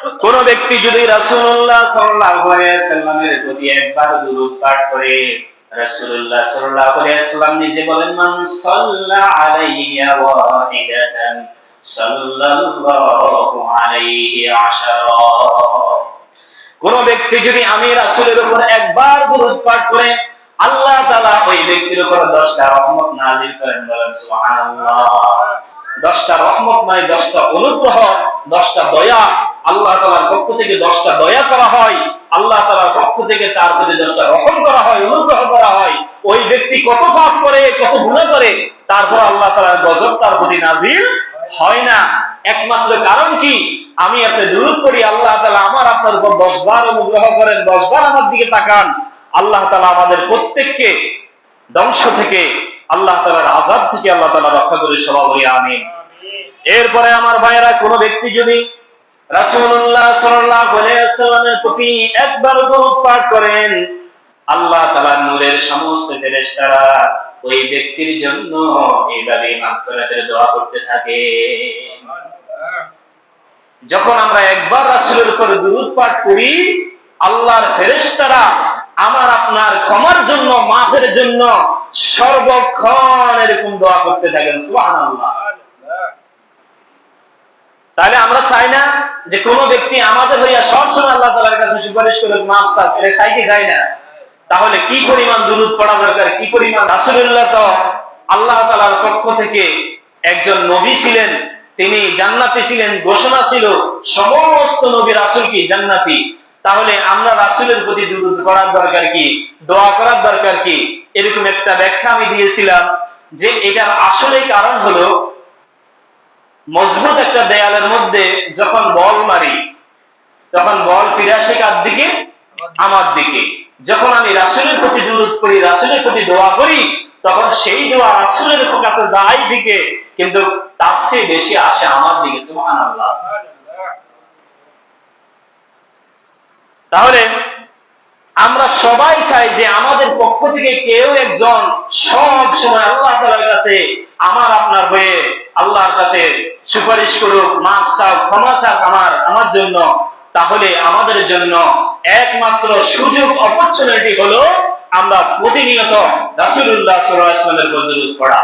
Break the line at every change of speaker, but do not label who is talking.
কোন ব্যক্তি যদি রাসূলুল্লাহ সাল্লাল্লাহু আলাইহি সাল্লামের প্রতি একবার দুরূদ পাঠ করে, রাসূলুল্লাহ সাল্লাল্লাহু আলাইহি সাল্লাম নিজে বলেন, মান সাল্লা আলাইয়া ওয়াহিদাতান সাল্লাল্লাহু আলাইহি আশারা। কোন ব্যক্তি যদি আমি রাসূলের উপর একবার দুরূদ পাঠ করে, আল্লাহ তাআলা ওই ব্যক্তির উপর 10টা রহমত নাযিল করেন বলেন, সুবহানাল্লাহ। দশটা রহমত মানে দশটা অনুগ্রহ, দশটা দয়া থেকে দশটা দয়া করা হয়, আল্লাহ তালার পক্ষ থেকে তার প্রতি দশটা রহম করা হয়, অনুগ্রহ করা হয়। ওই ব্যক্তি কত পাপ করে, কত গুণা করে, তারপর আল্লাহ তালার গজব তার প্রতি নাজিল হয় না। একমাত্র কারণ কি? আমি আপনি দূর করি আল্লাহ তালা আমার আপনার উপর দশ বার অনুগ্রহ করেন দশ বার আমার দিকে তাকান। আল্লাহ তালা আমাদের প্রত্যেককে ধ্বংস থেকে, আল্লাহ তালার আজাদ থেকে আল্লাহ তালা রক্ষা করে সভা বলি আমি এরপরে আমার ভাইয়েরা, কোনো ব্যক্তি যদি রাসূলুল্লাহ প্রতি একবার পাঠ করেন। আল্লাহ নূরের সমস্ত ওই ব্যক্তির জন্য এইভাবে দোয়া করতে থাকে। যখন আমরা একবার রাসূলের উপর দরুদ পাঠ করি, আল্লাহর ফেরেশতারা আমার আপনার ক্ষমার জন্য, মাফের জন্য সর্বক্ষণ এরকম দোয়া করতে থাকেন, সুবহানাল্লাহ। তাহলে আমরা চাই না যে কোন ব্যক্তি আমাদের হইয়া সবসময় আল্লাহ তালার কাছে সুপারিশ করে মাফ সাফ এটা চাই কি চাই না। তাহলে কি পরিমাণ দুরুদ পড়া দরকার? কি পরিমাণ? রাসুল্লাহ তো আল্লাহ তালার পক্ষ থেকে একজন নবী ছিলেন, তিনি জান্নাতি ছিলেন, ঘোষণা ছিল সমস্ত নবী রাসুল কি? জান্নাতি। তাহলে আমরা রাসুলের প্রতি দুরুদ করার দরকার কি? দোয়া করার দরকার কি? এরকম একটা ব্যাখ্যা আমি দিয়েছিলাম যে এটার আসলে কারণ হলো মজবুত একটা দেয়ালের মধ্যে যখন বল মারি, তখন বল ফিরে আসে কার দিকে? আমার দিকে। যখন আমি রাসুলের প্রতি দূরত করি রাসুলের প্রতি দোয়া করি, তখন সেই দোয়া রাসুলের কাছে যায় দিকে, কিন্তু তার চেয়ে বেশি আসে আমার দিকে, সুবহানাল্লাহ। তাহলে সবাই চাই যে আমাদের পক্ষ থেকে কেউ একজন সব সময় আল্লাহ তালার কাছে আমার, আপনার হয়ে আল্লাহর কাছে সুপারিশ করুক মাপ চাক, ক্ষমা চাক আমার আমার জন্য। তাহলে আমাদের জন্য একমাত্র সুযোগ অপরচুনিটি হলো আমরা প্রতিনিয়ত রাসুল্লাহ সাল্লাহ ইসলামের পড়া।